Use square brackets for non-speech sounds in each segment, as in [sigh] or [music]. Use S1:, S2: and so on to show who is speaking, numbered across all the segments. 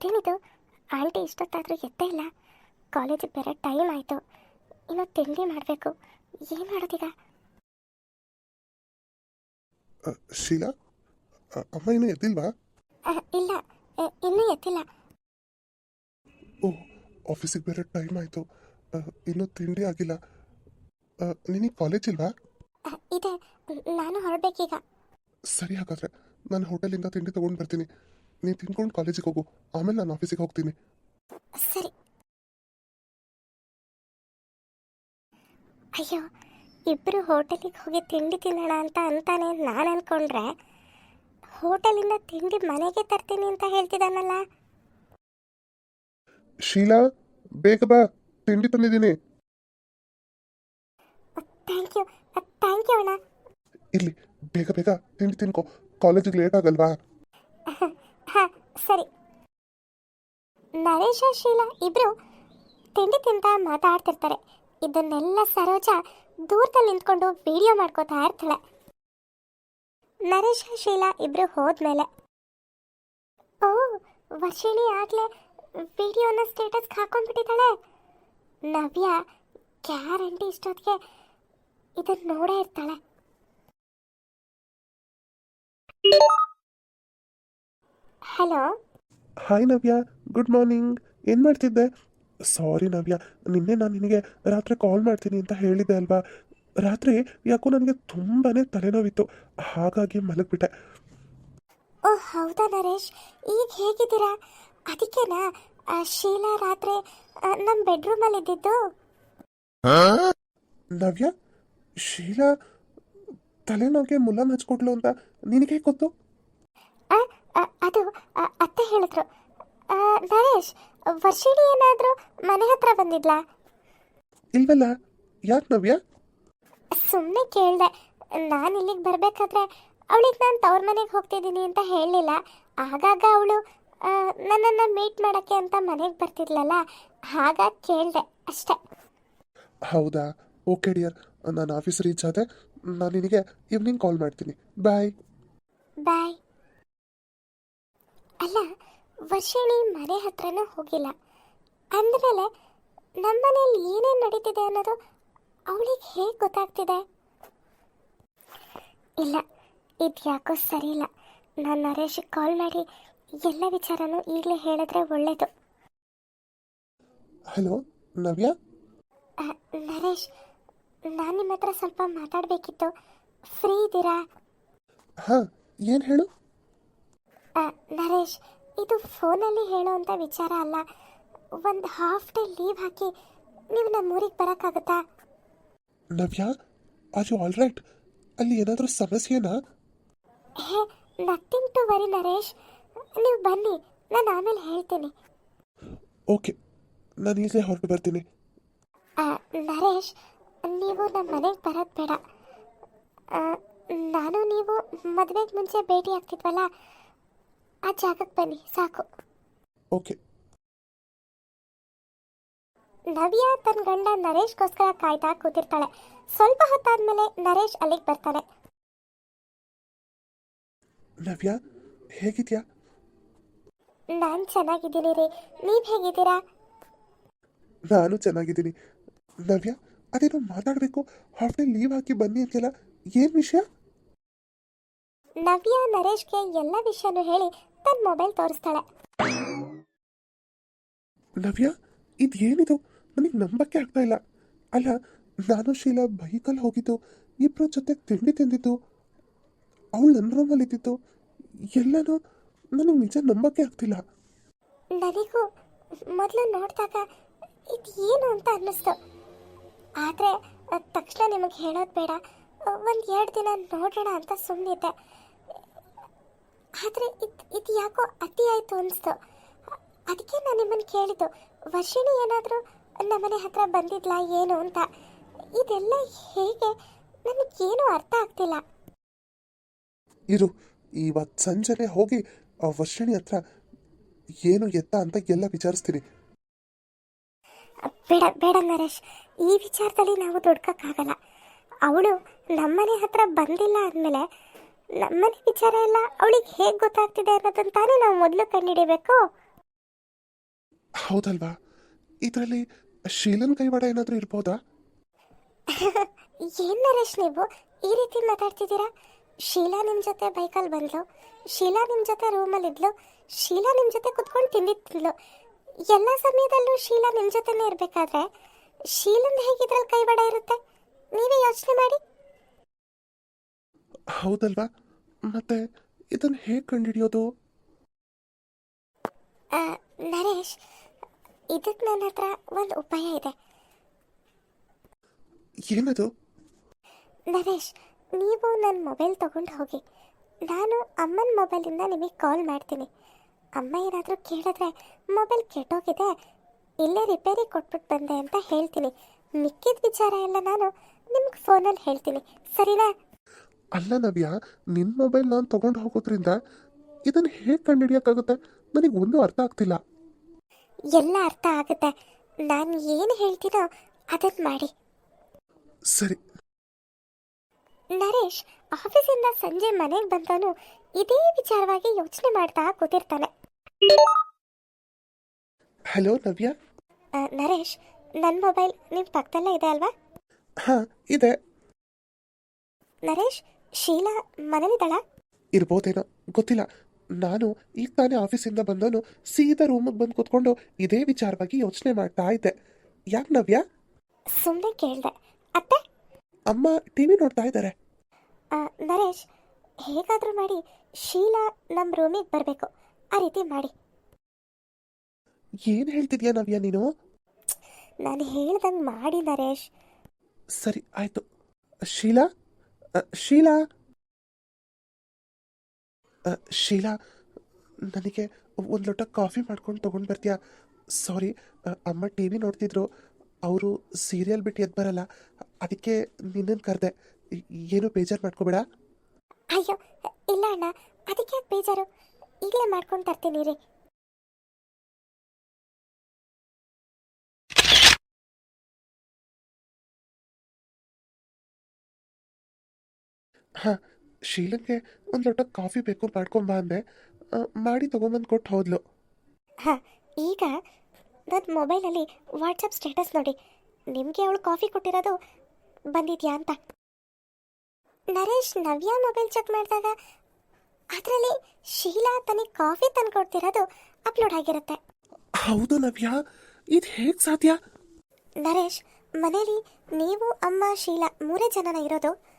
S1: ಇದೇನಿದು? ಆಂಟಿ ಇಷ್ಟೊತ್ತಾದರೂ ಎತ್ತೇ ಇಲ್ಲ. ಕಾಲೇಜಿಗೆ ಬೇರೆ ಟೈಮ್ ಆಯಿತು. ಇನ್ನು ತಿಂಡಿ ಮಾಡಬೇಕು. ಏನು ಮಾಡೋದೀಗ?
S2: ಶೀಲಾ? ಅಮ್ಮ ಇನ್ನೂ ಎದ್ದಿಲ್ವಾ?
S1: ಇಲ್ಲ. ಇನ್ನೂ ಎತ್ತಿಲ್ಲ
S2: ಓ ಆಫೀಸಿಗೆ ಬೇರೆ ಟೈಮ್ ಆಯಿತು. ಇನ್ನೂ ತಿಂಡಿ ಆಗಿಲ್ಲ. ನಿನಗೆ ಕಾಲೇಜ್ ಇಲ್ವಾ?
S1: ಇದೆ. ನಾನು ಹೊರಡ್ಬೇಕೀಗ.
S2: ಸರಿ ಹಾಗಾದ್ರೆ. ನಾನು ಹೋಟೆಲಿಂದ ತಿಂಡಿ ತಗೊಂಡು ಬರ್ತೀನಿ. ನೀನು ತಿನ್ಕೊಂಡು ಕಾಲೇಜಿಗೆ ಹೋಗು. ಆಮೇಲೆ ನಾನು ಆಫೀಸಿಗೆ ಹೋಗ್ತೀನಿ.
S1: ಸರಿ. ಅಯ್ಯೋ ಇಬ್ಬರು ಹೋಟೆಲಿಗೆ ಹೋಗಿ ತಿಂಡಿ ತಿನ್ನೋಣ ಅಂತ ಅಂತಾನೆ ನಾನು ಅನ್ಕೊಂಡ್ರೆ ಹೋಟೆಲಿಂದ ತಿಂಡಿ ಮನೆಗೆ ತರ್ತೀನಿ ಅಂತ ಹೇಳ್ತಿದ್ದಾನಲ್ಲ
S2: ಶೀಲಾ ಬೇಗ ಬಾ. ತಿಂಡಿ ತಂದಿದ್ದೀನಿ.
S1: ಥ್ಯಾಂಕ್ ಯು ಥ್ಯಾಂಕ್ ಯು ಅಣ್ಣ.
S2: ಇಲ್ಲಿ ಬೇಗ ಬೇಗ ತಿಂಡಿ ತಿನ್ಕೋ. ಕಾಲೇಜಿಗೆ ಲೇಟ್ ಆಗಲ್ವಾ?
S1: ಸರಿ. ನರೇಶ, ಶೀಲಾ ಇಬ್ರು ತಿಂಡಿ ತಿಂತ ಮಾತಾಡ್ತಿರ್ತಾರೆ. ಇದನ್ನೆಲ್ಲ ಸರೋಜ ದೂರದಲ್ಲಿ ನಿಂತ್ಕೊಂಡು ವಿಡಿಯೋ ಮಾಡ್ಕೋತಾ ಇರ್ತಾಳೆ. ನರೇಶ, ಶೀಲಾ ಇಬ್ರು ಹೋದ್ಮೇಲೆ, ಓ ವರ್ಷಿಣಿ ಆಗ್ಲೇ ವಿಡಿಯೋನ ಸ್ಟೇಟಸ್ಗೆ ಹಾಕೊಂಡ್ಬಿಟ್ಟಿದ್ದಾಳೆ. ನವ್ಯ ಗ್ಯಾರಂಟಿ ಇಷ್ಟೊತ್ತಿಗೆ ಇದನ್ನ ನೋಡೇ ಇರ್ತಾಳೆ. Hello
S2: hi Navya good morning ಏನು ಮಾಡ್ತಿದ್ದೆ? ಸಾರಿ ನವ್ಯ ನಿನ್ನೆ ನಾನು ನಿನಗೆ ರಾತ್ರಿ ಕಾಲ್ ಮಾಡ್ತೀನಿ ಅಂತ ಹೇಳಿದ್ದೆ ಅಲ್ವಾ? ರಾತ್ರಿ ಯಾಕೋ ನನಗೆ ತುಂಬಾ ತಲೆನೋವಿತ್ತು. ಹಾಗಾಗಿ ಮಲಗಿಬಿಟ್ಟೆ.
S1: ಓ ಹೌದಾ ನರೇಶ್? ಈಗ ಹೇಗಿದ್ದೀರಾ? ಅದಕ್ಕೆನಾ? ಆ, ಶೀಲಾ ರಾತ್ರಿ ನಮ್ಮ ಬೆಡ್ರೂಮಲ್ಲಿ ಇದ್ದಿದ್ದು
S2: ನವ್ಯ ಶೀಲಾ ತಲೆನೋವಿಗೆ ಮುಲಾಮ್ ಹಚ್ಕೊಟ್ಲು ಅಂತ ನಿನಗೆ ಗೊತ್ತು?
S1: ಆ, ಆ, ಅದು ಅತ್ತೆ ಹೇಳಿದ್ರು. ನರೇಶ್ ವರ್ಷಿಣಿ ಏನಾದರೂ ಮನೆ ಹತ್ರ ಬಂದಿದ್ಲಾ?
S2: ಇಲ್ವಲ್ಲ ಯಾಕೆ ನವ್ಯ?
S1: ಸುಮ್ಮನೆ ಕೇಳಿದೆ. ನಾನು ಇಲ್ಲಿಗೆ ಬರಬೇಕಾದ್ರೆ ಅವಳಿಗೆ ನಾನು ತವ್ರ ಮನೆಗೆ ಹೋಗ್ತಿದ್ದೀನಿ ಅಂತ ಹೇಳಲಿಲ್ಲ. ಆಗಾಗ ಅವಳು ನನ್ನನ್ನು ಮೀಟ್ ಮಾಡೋಕ್ಕೆ ಅಂತ ಮನೆಗೆ ಬರ್ತಿದ್ಲಲ್ಲ ಹಾಗಾಗಿ ಕೇಳಿದೆ ಅಷ್ಟೆ.
S2: ಹೌದಾ? ಓಕೆ ಡಿಯರ್ ನಾನು ಆಫೀಸ್ ರೀಚ್ ಆದೆ ನಾನು ನಿನಗೆ ಈವ್ನಿಂಗ್ ಕಾಲ್ ಮಾಡ್ತೀನಿ. ಬಾಯ್.
S1: ಬಾಯ್. ಅಲ್ಲ ವರ್ಷಿಣಿ ಮನೆ ಹತ್ರನೂ ಹೋಗಿಲ್ಲ. ಅಂದಮೇಲೆ ನಮ್ಮನೇಲಿ ಏನೇನು ನಡೀತಿದೆ ಅನ್ನೋದು ಅವಳಿಗೆ ಹೇಗೆ ಗೊತ್ತಾಗ್ತಿದೆ? ಇಲ್ಲ ಇದು ಯಾಕೋ ಸರಿ ಇಲ್ಲ ನಾನು ನರೇಶಿಗೆ ಕಾಲ್ ಮಾಡಿ ಎಲ್ಲ ವಿಚಾರನೂ ಈಗಲೇ ಹೇಳಿದ್ರೆ ಒಳ್ಳೇದು.
S2: ಹಲೋ ನವ್ಯ?
S1: ಆ, ನರೇಶ್ ನಾನು ನಿಮ್ಮ ಹತ್ರ ಸ್ವಲ್ಪ ಮಾತಾಡಬೇಕಿತ್ತು. ಫ್ರೀ ಇದ್ದೀರಾ?
S2: ಹಾಂ ಏನು ಹೇಳು?
S1: ನರೇಶ್ ಇದು ಫೋನಲ್ಲಿ ಹೇಳೋವಂಥ ವಿಚಾರ ಅಲ್ಲ. ಒಂದು ಹಾಫ್ ಡೇ ಲೀವ್ ಹಾಕಿ ನೀವು ನಮ್ಮ ಊರಿಗೆ ಬರೋಕ್ಕಾಗುತ್ತಾ?
S2: Navya are you all right ಅಲ್ಲಿ ಏನಾದರೂ ಸಮಸ್ಯೆನಾ?
S1: Hey nothing to worry Naresh. ನೀವು ಬನ್ನಿ ನಾನು ಆಮೇಲೆ ಹೇಳ್ತೀನಿ.
S2: ಓಕೆ ನಾನು ಈಗಲೇ ಹೊರಟು ಬರ್ತೀನಿ.
S1: ಆ, ನರೇಶ್ ನೀವು ನಮ್ಮ ಮನೆಗೆ ಬರೋದು ಬೇಡ. ಆ, ನಾನು ನೀವು ಮದುವೆಗೆ ಮುಂಚೆ ಭೇಟಿ ಆಗ್ತಿದ್ವಲ್ಲ? ಆ ಜಾಗಕ್ಕೆ ಬನ್ನಿ ಸಾಕು.
S2: ಓಕೆ.
S1: ನವ್ಯ ತನ್ನ ಗಂಡ ನರೇಶ್ಗೋಸ್ಕರ ಕಾಯ್ತಾ ಕೂತಿರ್ತಾಳೆ. ಸ್ವಲ್ಪ ಹೊತ್ತಾದ್ಮೇಲೆ ನರೇಶ್ ಅಲ್ಲಿಗೆ ಬರ್ತಾನೆ.
S2: ನವ್ಯ ಹೇಗಿದ್ಯಾ?
S1: ನಾನು ಚೆನ್ನಾಗಿದ್ದೀನಿ ರೀ. ನೀವು ಹೇಗಿದ್ದೀರಾ?
S2: ನಾನು ಚೆನ್ನಾಗಿದ್ದೀನಿ. ನವ್ಯ ಅದೇನು ಮಾತಾಡಬೇಕು? ಹಾಫ್ ಡೇ ಲೀವ್ ಹಾಕಿ ಬನ್ನಿ ಅಂತೆಲ್ಲ ಏನು ವಿಷಯ?
S1: ನವ್ಯ ನರೇಶ್ಗೆ ಎಲ್ಲ ವಿಷಯನೂ ಹೇಳಿ ತನ್ನ ಮೊಬೈಲ್ ತೋರಿಸ್ತಾಳೆ.
S2: ನವ್ಯ ಇದು ಏನಿದು ನನಗೆ ನಂಬಕ್ಕೆ ಆಗ್ತಾ ಇಲ್ಲ. ಅಲ್ಲ ನಾನು ಶೀಲಾ ಬೈಕಲ್ಲಿ ಹೋಗಿದ್ದು ಇಬ್ಬರ ಜೊತೆ ತಿಂಡಿ ತಿಂದಿದ್ದು ಅವಳು ನನ್ನ ರೂಮಲ್ಲಿ ಇದ್ದಿದ್ದು ಎಲ್ಲನೂ ನನಗೆ ನಿಜ ನಂಬಕ್ಕೆ ಆಗ್ತಿಲ್ಲ.
S1: ನನಗೂ ಮೊದಲು ನೋಡಿದಾಗ ಇದು ಏನು ಅಂತ ಅನ್ನಿಸ್ತು. ಆದರೆ ತಕ್ಷಣ ನಿಮಗೆ ಹೇಳೋದು ಬೇಡ. ಒಂದು ಎರಡು ದಿನ ನೋಡೋಣ ಅಂತ ಸುಮ್ಮನಿದ್ದೆ ಆದರೆ ಇದು ಇದು ಯಾಕೋ ಅತಿ ಆಯಿತು ಅನಿಸ್ತು. ಅದಕ್ಕೆ ನಾನು ನಿಮ್ಮನ್ನು ಕೇಳಿದ್ದು ವರ್ಷಿಣಿ ಏನಾದರೂ ನಮ್ಮನೆ ಹತ್ರ ಬಂದಿದ್ಲಾ ಏನು ಅಂತ? ಇದೆಲ್ಲ ಹೇಗೆ? ನನಗೇನು ಅರ್ಥ ಆಗ್ತಿಲ್ಲ.
S2: ಇರು ಇವತ್ತು ಸಂಜೆನೆ ಹೋಗಿ ಆ ವರ್ಷಿಣಿ ಹತ್ರ ಏನು ಎತ್ತ ಅಂತ ಎಲ್ಲ ವಿಚಾರಿಸ್ತೀನಿ.
S1: ಬೇಡ ಬೇಡ ನರೇಶ್. ಈ ವಿಚಾರದಲ್ಲಿ ನಾವು ದುಡ್ಕೋಕ್ಕಾಗಲ್ಲ. ಅವಳು ನಮ್ಮನೆ ಹತ್ರ ಬಂದಿಲ್ಲ ಅಂದಮೇಲೆ ನಮ್ಮನೆ ವಿಚಾರ ಎಲ್ಲ ಅವಳಿಗೆ ಹೇಗೆ ಗೊತ್ತಾಗ್ತಿದೆ ಅನ್ನೋದನ್ನ ತಾನೇ ನಾವು ಮೊದಲು ಕಂಡುಹಿಡಿಬೇಕು
S2: ಹೌದಲ್ವಾ? ಇದರಲ್ಲಿ ಶೀಲನ್ ಕೈವಾಡ ಏನಾದರೂ ಇರ್ಬೋದಾ? [laughs]
S1: ಏನ್ ನರೇಶ್ ನೀವು? ಈ ರೀತಿ ಮಾತಾಡ್ತಿದ್ದೀರಾ? ಶೀಲಾ ನಿಮ್ಮ ಜೊತೆ ಬೈಕಲ್ಲಿ ಬಂದ್ಲು. ಶೀಲಾ ನಿಮ್ಮ ಜೊತೆ ರೂಮಲ್ಲಿ ಇದ್ಲು. ಶೀಲಾ ನಿಮ್ಮ ಜೊತೆ ಕುತ್ಕೊಂಡು ತಿಂದಿದ್ಲು ಎಲ್ಲ ಸಮಯದಲ್ಲೂ ಶೀಲಾ ನಿಮ್ಮ ಜೊತೆನೇ ಇರಬೇಕಾದ್ರೆ? ಶೀಲನ್ ಹೇಗಿದ್ರಲ್ಲಿ ಕೈವಾಡ ಇರುತ್ತೆ? ನೀವೇ ಯೋಚನೆ ಮಾಡಿ.
S2: ಹೌದಲ್ವಾ? ಮತ್ತೆ ಇದನ್ನು ಹೇಗೆ ಕಂಡುಹಿಡಿಯೋದು?
S1: ನರೇಶ್ ಇದಕ್ಕೆ ನನ್ನ ಹತ್ರ ಒಂದು ಉಪಾಯ ಇದೆ.
S2: ಏನದು?
S1: ನರೇಶ್ ನೀವು ನನ್ನ ಮೊಬೈಲ್ ತಗೊಂಡು ಹೋಗಿ. ನಾನು ಅಮ್ಮನ ಮೊಬೈಲಿಂದ ನಿಮಗೆ ಕಾಲ್ ಮಾಡ್ತೀನಿ. ಅಮ್ಮ ಏನಾದರೂ ಕೇಳಿದ್ರೆ ಮೊಬೈಲ್ ಕೆಟ್ಟೋಗಿದೆ ಇಲ್ಲೇ ರಿಪೇರಿ ಕೊಟ್ಬಿಟ್ಟು ಬಂದೆ ಅಂತ ಹೇಳ್ತೀನಿ. ಮಿಕ್ಕಿದ ವಿಚಾರ ಎಲ್ಲ ನಾನು ನಿಮ್ಗೆ ಫೋನಲ್ಲಿ ಹೇಳ್ತೀನಿ. ಸರಿನಾ?
S2: ಅಲ್ಲ ನವ್ಯ ನಿನ್ನ ಮೊಬೈಲ್ ನಾನು ತಗೊಂಡು ಹೋಗೋದ್ರಿಂದ ಇದನ್ನು ಹೇಗೆ ಕಂಡುಹಿಡಿಯೋಕ್ಕಾಗುತ್ತೆ? ನನಗೆ ಒಂದು ಅರ್ಥ ಆಗ್ತಿಲ್ಲ.
S1: ಎಲ್ಲ ಅರ್ಥ ಆಗುತ್ತೆ. ನಾನು ಏನು ಹೇಳ್ತೀನೋ ಅದನ್ನು ಮಾಡಿ.
S2: ಸರಿ.
S1: ನರೇಶ್ ಆಫೀಸಿಂದ ಸಂಜೆ ಮನೆಗೆ ಬಂದವನು ಇದೇ ವಿಚಾರವಾಗಿ ಯೋಚನೆ ಮಾಡ್ತಾ ಕೂತಿರ್ತಾನೆ.
S2: ಹಲೋ ನವ್ಯ?
S1: ಆ, ನರೇಶ್ ನನ್ನ ಮೊಬೈಲ್ ನಿಮ್ಮ ಪಕ್ಕದಲ್ಲೇ ಇದೆ ಅಲ್ವಾ?
S2: ಹಾಂ ಇದೆ.
S1: ನರೇಶ್ ಶೀಲಾ ಮನೇಲಿದ್ದಾಳ
S2: ಇರ್ಬೋದೇನೋ ಗೊತ್ತಿಲ್ಲ. ನಾನು ಈಗ ತಾನೇ ಆಫೀಸಿಂದ ಬಂದವನು ಸೀದಾ ರೂಮಿಗೆ ಬಂದು ಕೂತ್ಕೊಂಡು ಇದೇ ವಿಚಾರವಾಗಿ ಯೋಚನೆ ಮಾಡ್ತಾ ಇದ್ದೆ. ಯಾಕೆ ನವ್ಯ?
S1: ಸುಮ್ಮನೆ ಕೇಳಿದೆ. ಅತ್ತೆ?
S2: ಅಮ್ಮ ಟಿವಿ ನೋಡ್ತಾ ಇದ್ದಾರೆ.
S1: ಆ, ನರೇಶ್ ಹೇಗಾದರೂ ಮಾಡಿ ಶೀಲಾ ನಮ್ಮ ರೂಮಿಗೆ ಬರಬೇಕು. ಆ ರೀತಿ ಮಾಡಿ.
S2: ಏನು ಹೇಳ್ತಿದ್ಯಾ ನವ್ಯ ನೀನು?
S1: ನಾನು ಹೇಳ್ದಂಗೆ ಮಾಡಿ ನರೇಶ್.
S2: ಸರಿ ಆಯಿತು. ಶೀಲಾ? ಶೀಲಾ ಶೀಲಾ ನನಗೆ ಒಂದು ಲೋಟ ಕಾಫಿ ಮಾಡ್ಕೊಂಡು ತೊಗೊಂಡು ಬರ್ತೀಯಾ? ಸಾರಿ ಅಮ್ಮ ಟಿ ವಿ ನೋಡ್ತಿದ್ರು. ಅವರು ಸೀರಿಯಲ್ ಬಿಟ್ಟು ಎದ್ದು ಬರಲ್ಲ. ಅದಕ್ಕೆ ನಿನ್ನನ್ನು ಕರೆದೆ. ಏನು ಬೇಜಾರು ಮಾಡ್ಕೋಬೇಡ?
S1: ಅಯ್ಯೋ, ಇಲ್ಲ ಅಣ್ಣ. ಅದಕ್ಕೆ ಬೇಜಾರು? ಈಗಲೇ ಮಾಡ್ಕೊಂಡು ತರ್ತೀನಿ ರೀ.
S2: ಹಾಂ ಶೀಲಂಗೆ ಒಂದು ಲೋಟ ಕಾಫಿ ಬೇಕು ಮಾಡ್ಕೊಂಬ ಅಂದೆ. ಆ, ಮಾಡಿ ತೊಗೊಂಬಂದು ಕೊಟ್ಟು ಹೋದ್ಲು.
S1: ಹಾಂ ಈಗ ನನ್ನ ಮೊಬೈಲಲ್ಲಿ ವಾಟ್ಸಪ್ ಸ್ಟೇಟಸ್ ನೋಡಿ. ನಿಮಗೆ ಅವಳು ಕಾಫಿ ಕೊಟ್ಟಿರೋದು ಬಂದಿದ್ಯಾ ಅಂತ. ನರೇಶ್ ನವ್ಯಾ ಮೊಬೈಲ್ ಚೆಕ್ ಮಾಡಿದಾಗ ಅದರಲ್ಲಿ ಶೀಲಾ ತನಗೆ ಕಾಫಿ ತಂದು ಕೊಡ್ತಿರೋದು ಅಪ್ಲೋಡ್ ಆಗಿರುತ್ತೆ.
S2: ಹೌದು ನವ್ಯಾ ಇದು ಹೇಗೆ ಸಾಧ್ಯ?
S1: ನರೇಶ್ ಮನೇಲಿ ನೀವು ಅಮ್ಮ ಶೀಲಾ ಮೂರೇ ಜನನ ಇರೋದು.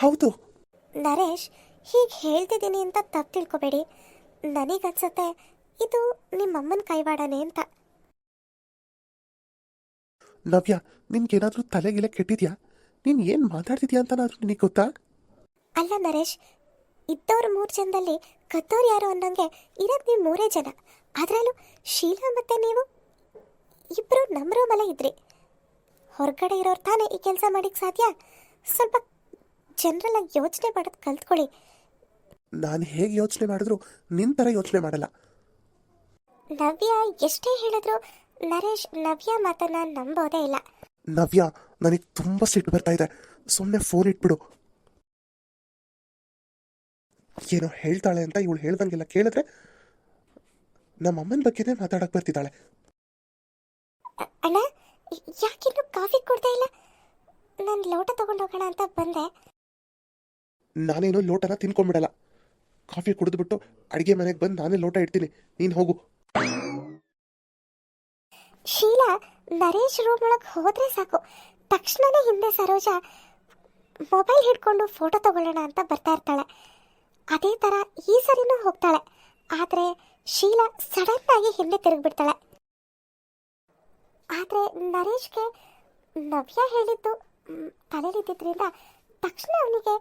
S2: ಹೌದು.
S1: ನರೇಶ್ ಹೀಗೆ ಹೇಳ್ತಿದ್ದೀನಿ ಅಂತ ತಪ್ಪು ತಿಳ್ಕೊಬೇಡಿ. ನನಗನ್ಸುತ್ತೆ ಇದು ನಿಮ್ಮಮ್ಮನ ಕೈವಾಡನೆ ಅಂತ.
S2: ನವ್ಯ ನಿನ್ಗೇನಾದ್ರೂ ತಲೆಗಿಲೆ ಕೆಟ್ಟಿದ್ಯಾ? ನೀನ್ ಏನು ಮಾತಾಡ್ತಿದ್ಯಾ ಅಂತ ನಾನು ನಿನಗೆ ಗೊತ್ತಾ?
S1: ಅಲ್ಲ ನರೇಶ್ ಇದ್ದವ್ರ ಮೂರು ಜನದಲ್ಲಿ ಕತ್ತೋರ್ ಯಾರು ಅನ್ನಂಗೆ ಇರೋದು ನೀವು ಮೂರೇ ಜನ. ಅದರಲ್ಲೂ ಶೀಲಾ ಮತ್ತೆ ನೀವು ಇಬ್ಬರು ನಮ್ಮ ರೂಮಲ್ಲೇ ಇದ್ರಿ. ಹೊರಗಡೆ ಇರೋರು ತಾನೇ ಈ ಕೆಲಸ ಮಾಡಕ್ಕೆ ಸಾಧ್ಯ? ಸ್ವಲ್ಪ ಜನರಲ್ ಆಗಿ ಯೋಚನೆ ಮಾಡೋದು ಕಲ್ತ್ಕೊಳ್ಳಿ.
S2: ನಾನು ಹೇಗೆ ಯೋಚನೆ ಮಾಡಿದ್ರು ನಿನ್ ಥರ ಯೋಚನೆ ಮಾಡಲ್ಲ.
S1: ನವ್ಯ ಎಷ್ಟೇ ಹೇಳಿದ್ರು ನರೇಶ್ ನವ್ಯ ಮಾತನ್ನ ನಂಬೋದೇ ಇಲ್ಲ.
S2: ನವ್ಯ ನನಗೆ ತುಂಬ ಸಿಟ್ಟು ಬರ್ತಾ ಇದೆ. ಸುಮ್ಮನೆ ಫೋನ್ ಇಟ್ಬಿಡು. ಏನೋ ಹೇಳ್ತಾಳೆ ಅಂತ ಇವಳು ಹೇಳ್ದಂಗೆಲ್ಲ ಕೇಳಿದ್ರೆ ನಮ್ಮ ಅಮ್ಮನ ಬಗ್ಗೆನೇ ಮಾತಾಡಕ್ಕೆ ಬರ್ತಿದ್ದಾಳೆ.
S1: ಅಣ್ಣ ಯಾಕಿನ್ನೂ ಕಾಫಿ ಕೊಡ್ತಾ ಇಲ್ಲ? ನಾನು ಲೋಟ ತಗೊಂಡು ಹೋಗೋಣ ಅಂತ ಬಂದೆ.
S2: ನಾನೇನೋ ಲೋಟನ ತಿನ್ಕೊಂಡ್ಬಿಡಲ್ಲ. ಕಾಫಿ ಕುಡಿದ್ಬಿಟ್ಟು ಅಡುಗೆ ಮನೆಗೆ ಬಂದು ನಾನೇ ಲೋಟ ಇಡ್ತೀನಿ. ನೀನು ಹೋಗು.
S1: ಶೀಲಾ ನರೇಶ್ ರೂಮ್ ಒಳಗೆ ಹೋದ್ರೆ ಸಾಕು. ತಕ್ಷಣನೇ ಹಿಂದೆ ಸರೋಜ ಮೊಬೈಲ್ ಹಿಡ್ಕೊಂಡು ಫೋಟೋ ತಗೊಳ್ಳೋಣ ಅಂತ ಬರ್ತಾ ಇರ್ತಾಳೆ. ಅದೇ ಥರ ಈ ಸರಿನೂ ಹೋಗ್ತಾಳೆ. ಆದರೆ ಶೀಲಾ ಸಡನ್ ಆಗಿ ಹಿಂದೆ ತಿರುಗಿಬಿಡ್ತಾಳೆ. ಆದರೆ ನರೇಶ್ಗೆ ನವ್ಯ ಹೇಳಿದ್ದು ಮ್, ತಲೆಲಿದ್ದಿದ್ರಿಂದ ತಕ್ಷಣ ಅವನಿಗೆ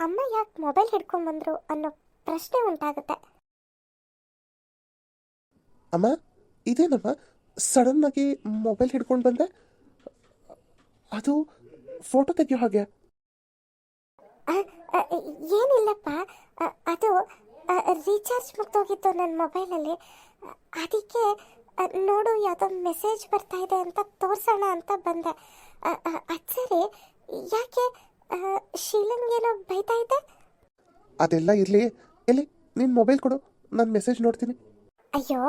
S1: ಅಮ್ಮ ಯಾಕೆ ಮೊಬೈಲ್ ಹಿಡ್ಕೊಂಡು ಬಂದ್ರು? ಅನ್ನೋ ಪ್ರಶ್ನೆ ಉಂಟಾಗುತ್ತೆ.
S2: ಅಮ್ಮ ಇದೇನಮ್ಮ? ಸಡನ್ ಆಗಿ ಮೊಬೈಲ್ ಹಿಡ್ಕೊಂಡು ಬಂದೆ? ಅದು ಫೋಟೋ ತೆಗಿಯೋ ಹಾಗೆ.
S1: ಏನಿಲ್ಲಪ್ಪ. ಅದು ರೀಚಾರ್ಜ್ ಮುಗ್ದೋಗಿತ್ತು ನನ್ನ ಮೊಬೈಲಲ್ಲಿ ಅದಕ್ಕೆ ನೋಡು ಯಾವುದೋ ಮೆಸೇಜ್ ಬರ್ತಾ ಇದೆ ಅಂತ ತೋರಿಸೋಣ ಅಂತ ಬಂದೆ. ಅದು ಸರಿ. ಯಾಕೆ? ಆ, ಶೀಲಂಗೇನೋ ಬೈತಾ ಇದೆ
S2: ಅದೆಲ್ಲ ಇರಲಿ. ಎಲ್ಲಿ? ನಿನ್ನ ಮೊಬೈಲ್ ಕೊಡು. ನಾನು ಮೆಸೇಜ್ ನೋಡ್ತೀನಿ.
S1: ಅಯ್ಯೋ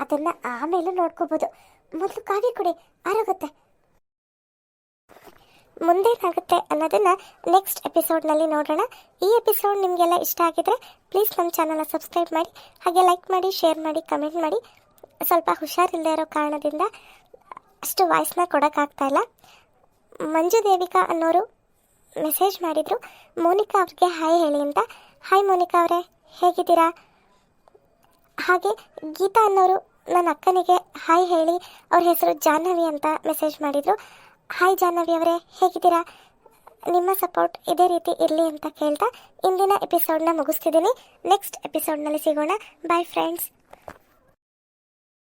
S1: ಅದನ್ನ ಆಮೇಲೆ ನೋಡ್ಕೋಬೋದು. ಮೊದಲು ಕಾಫಿ ಕುಡಿ. ಆರೋಗುತ್ತೆ. ಮುಂದೇನಾಗುತ್ತೆ ಅನ್ನೋದನ್ನ ನೆಕ್ಸ್ಟ್ ಎಪಿಸೋಡ್ನಲ್ಲಿ ನೋಡೋಣ. ಈ ಎಪಿಸೋಡ್ ನಿಮಗೆಲ್ಲ ಇಷ್ಟ ಆಗಿದ್ರೆ ಪ್ಲೀಸ್ ನಮ್ಮ ಚಾನಲ್ನ ಸಬ್ಸ್ಕ್ರೈಬ್ ಮಾಡಿ. ಹಾಗೆ ಲೈಕ್ ಮಾಡಿ ಶೇರ್ ಮಾಡಿ ಕಮೆಂಟ್ ಮಾಡಿ. ಸ್ವಲ್ಪ ಹುಷಾರಿಲ್ಲದೆ ಇರೋ ಕಾರಣದಿಂದ ಅಷ್ಟು ವಾಯ್ಸ್ನ ಕೊಡೋಕ್ಕಾಗ್ತಾ ಇಲ್ಲ. ಮಂಜು ದೇವಿಕಾ ಅನ್ನೋರು ಮೆಸೇಜ್ ಮಾಡಿದರು. ಮೋನಿಕಾ ಅವ್ರಿಗೆ ಹಾಯ್ ಹೇಳಿ ಅಂತ. ಹಾಯ್ ಮೋನಿಕಾ ಅವರೇ, ಹೇಗಿದ್ದೀರಾ? ಹಾಗೆ ಗೀತಾ ಅನ್ನೋರು ನನ್ನ ಅಕ್ಕನಿಗೆ ಹಾಯ್ ಹೇಳಿ, ಅವ್ರ ಹೆಸರು ಜಾಹ್ನವಿ ಅಂತ ಮೆಸೇಜ್ ಮಾಡಿದರು. ಹಾಯ್ ಜಾಹ್ನವಿ ಅವರೇ, ಹೇಗಿದ್ದೀರಾ? ನಿಮ್ಮ ಸಪೋರ್ಟ್ ಇದೇ ರೀತಿ ಇರಲಿ ಅಂತ ಕೇಳ್ತಾ, ಇಂದಿನ ಎಪಿಸೋಡ್ನ ಮುಗಿಸ್ತಿದ್ದೀನಿ. ನೆಕ್ಸ್ಟ್ ಎಪಿಸೋಡ್ನಲ್ಲಿ ಸಿಗೋಣ. Bye friends